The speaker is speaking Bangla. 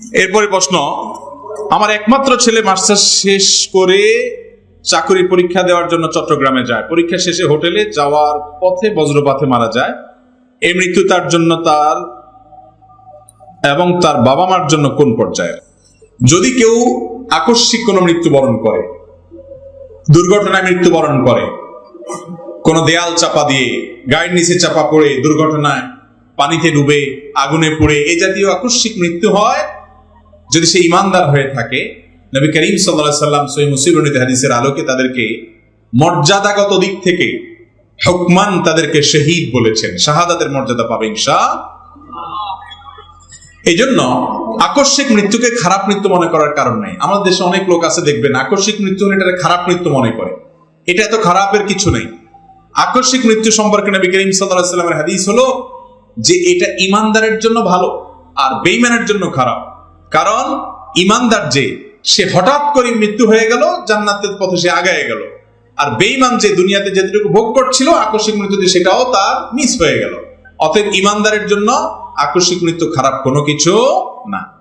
এরপরে প্রশ্ন, আমার একমাত্র ছেলে মাস্টার্স শেষ করে চাকরি পরীক্ষা দেওয়ার জন্য চট্টগ্রামে যায়। পরীক্ষা শেষে হোটেলে যাওয়ার পথে বজ্রপাতে মারা যায়। এই মৃত্যু তার জন্য তার এবং তার বাবা মার জন্য কোন পর্যায়ে? যদি কেউ আকস্মিক কোনো মৃত্যুবরণ করে, দুর্ঘটনায় মৃত্যুবরণ করে, কোন দেয়াল চাপা দিয়ে, গায়ের নিচে চাপা পড়ে, দুর্ঘটনায় পানিতে ডুবে, আগুনে পড়ে, এ জাতীয় আকস্মিক মৃত্যু হয় যদি সে ইমানদার হয়ে থাকে, নবী করিম সাল্লাহ সাল্লাম সই মুসিবনিত হাদিসের আলোকে তাদেরকে মর্যাদাগত দিক থেকে হুকমান তাদেরকে শহীদ বলেছেন। শাহাদাতের মর্যাদা পাবে ইনশা এই জন্য আকস্মিক মৃত্যুকে খারাপ মৃত্যু মনে করার কারণ নেই। আমাদের দেশে অনেক লোক আছে, দেখবেন, আকস্মিক মৃত্যু হলে এটা খারাপ মৃত্যু মনে করে। এটা এত খারাপের কিছু নেই। আকস্মিক মৃত্যু সম্পর্কে নবী করিম সাল্লাহ সাল্লামের হাদিস হলো যে এটা ইমানদারের জন্য ভালো আর বেইমানের জন্য খারাপ। কারণ ইমানদার যে, সে হঠাৎ করে মৃত্যু হয়ে গেল, জান্নাতের পথে সে আগায় গেল। আর বেইমান যে দুনিয়াতে যেটুকু ভোগ করছিল, আকস্মিক মৃত্যুতে সেটাও তার মিস হয়ে গেল। অতএব ইমানদারের জন্য আকস্মিক মৃত্যু খারাপ কোনো কিছু না।